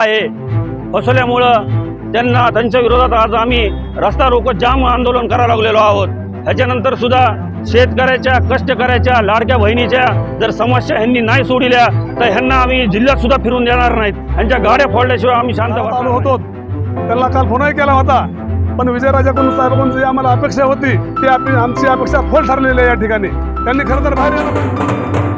आहे. फसवल्यामुळं त्यांना त्यांच्या विरोधात आज आम्ही रस्ता रोको जाम आंदोलन करायला लागलेलो आहोत. ह्याच्यानंतर सुद्धा शेतकऱ्याच्या कष्टकऱ्याच्या लाडक्या बहिणीच्या जर समस्या ह्यांनी नाही सोडिल्या तर ह्यांना आम्ही जिल्ह्यात सुद्धा फिरून देणार नाहीत. ह्यांच्या गाड्या फोडल्याशिवाय आम्ही शांत बसणार होतो त्यांना काल फोनही केला होता. पण विजयराजाकडून साहेबांची जी आम्हाला अपेक्षा होती ती आपली आमची अपेक्षा फोल ठरलेली आहे या ठिकाणी. त्यांनी खरं तर बाहेर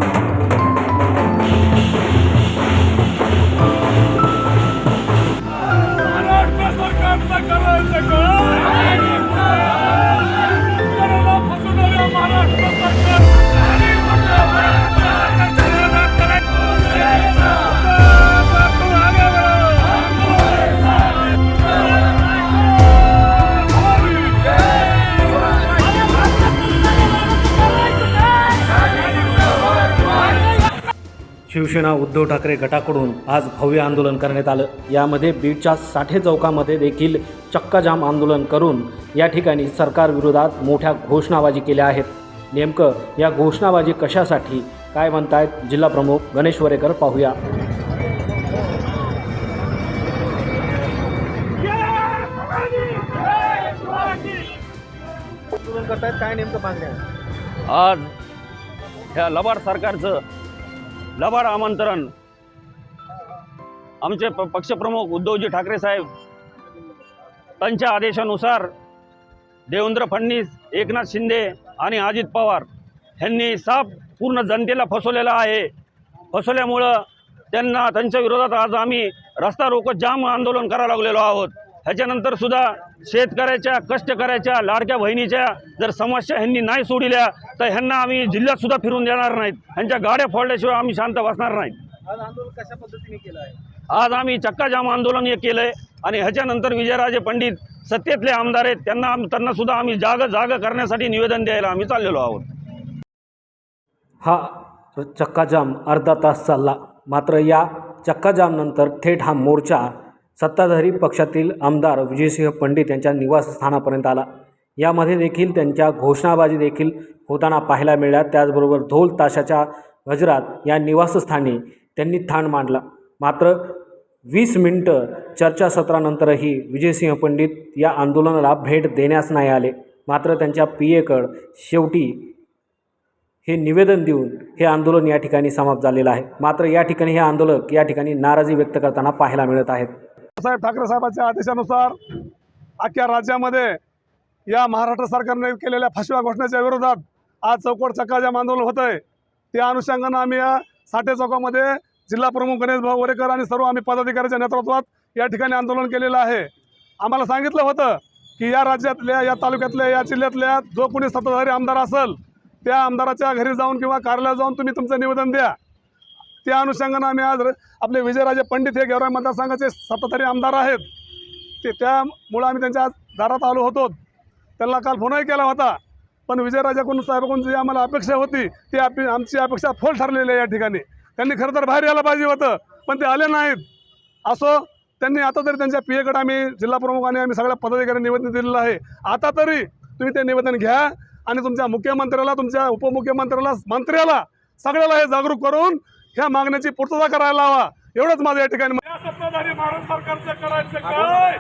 शिवसेना उद्धव ठाकरे गटाकडून आज भव्य आंदोलन करण्यात आलं. यामध्ये बीडच्या साठे चौकामध्ये देखील चक्काजाम आंदोलन करून या ठिकाणी सरकारविरोधात मोठ्या घोषणाबाजी केल्या आहेत. नेमकं या घोषणाबाजी कशासाठी? काय म्हणतायत जिल्हा प्रमुख गणेश वरेकर? पाहूया. आज ह्या लबाड सरकारचं लबाड आमंत्रण. आमचे प- पक्षप्रमुख उद्धवजी ठाकरे साहेब त्यांच्या आदेशानुसार देवेंद्र फडणवीस एकनाथ शिंदे आणि अजित पवार ह्यांनी साफ पूर्ण जनतेला फसवलेला आहे. फसवल्यामुळं त्यांना त्यांच्या विरोधात आज आम्ही रस्ता रोको जाम आंदोलन करायला लागलेलो आहोत. ह्याच्यानंतर सुद्धा शेतकऱ्याच्या कष्टकऱ्याच्या लाडक्या बहिणीच्या जर समस्या ह्यांनी नाही सोडिल्या तर ह्यांना आम्ही जिल्ह्यात सुद्धा फिरून देणार नाहीत. ह्यांच्या गाड्या फोडल्याशिवाय आम्ही शांत बसणार नाहीत. आज आम्ही चक्काजाम आंदोलन हे केलंय आणि ह्याच्यानंतर विजयराजे पंडित सत्तेतले आमदार आहेत त्यांना आम- त्यांना सुद्धा आम्ही जाग जाग करण्यासाठी निवेदन द्यायला आम्ही चाललेलो आहोत. हा चक्काजाम अर्धा तास चालला. मात्र या चक्काजामनंतर थेट हा मोर्चा सत्ताधारी पक्षातील आमदार विजयसिंह पंडित यांच्या निवासस्थानापर्यंत आला. यामध्ये देखील त्यांच्या घोषणाबाजी देखील होताना पाहायला मिळाल्या. त्याचबरोबर ढोल ताशाच्या गजरात या निवासस्थानी त्यांनी ठाण मांडला. मात्र वीस मिनटं चर्चासत्रानंतरही विजयसिंह पंडित या आंदोलनाला भेट देण्यास नाही आले. मात्र त्यांच्या पी एकड शेवटी हे निवेदन देऊन हे आंदोलन या ठिकाणी समाप्त झालेलं आहे. मात्र या ठिकाणी हे आंदोलक या ठिकाणी नाराजी व्यक्त करताना पाहायला मिळत आहेत. साहेब ठाकरे साहेबांच्या आदेशानुसार अख्ख्या राज्यामध्ये या महाराष्ट्र सरकारने केलेल्या फसव्या घोषणेच्या विरोधात आज चौकट चक्काजाम आंदोलन होत आहे त्या अनुषंगानं आम्ही या साठे चौकामध्ये जिल्हा प्रमुख गणेश भाऊ वरेकर आणि सर्व आम्ही पदाधिकाऱ्यांच्या नेतृत्वात या ठिकाणी आंदोलन केलेलं आहे. आम्हाला सांगितलं होतं की या राज्यातल्या या तालुक्यातल्या या जिल्ह्यातल्या जो कोणी सत्ताधारी आमदार असेल त्या आमदाराच्या घरी जाऊन किंवा कार्यालयात जाऊन तुम्ही तुमचं निवेदन द्या. त्या अनुषंगानं आम्ही आज आपले विजयराजे पंडित हे गेवराई मतदारसंघाचे सत्ताधारी आमदार आहेत. ते त्यामुळं आम्ही त्यांच्या दारात आलो होतो. त्यांना काल फोनही केला होता. पण विजयराजाकडून साहेबाकडून जी आम्हाला अपेक्षा होती ती आप आमची अपेक्षा फोल ठरलेली आहे या ठिकाणी. त्यांनी खरं तर बाहेर यायला पाहिजे होतं पण ते आले नाहीत. असो त्यांनी आता तरी त्यांच्या पीएकडे आम्ही जिल्हाप्रमुखाने आम्ही सगळ्या पदाधिकाऱ्यांनी निवेदन दिलेलं आहे. आता तरी तुम्ही ते निवेदन घ्या आणि तुमच्या मुख्यमंत्र्याला तुमच्या उपमुख्यमंत्र्याला मंत्र्याला सगळ्याला हे जागरूक करून ह्या मागण्याची पूर्तता करायला हवा एवढंच माझं या ठिकाणी या सत्ताधारी भारत सरकारचं करायचं काय?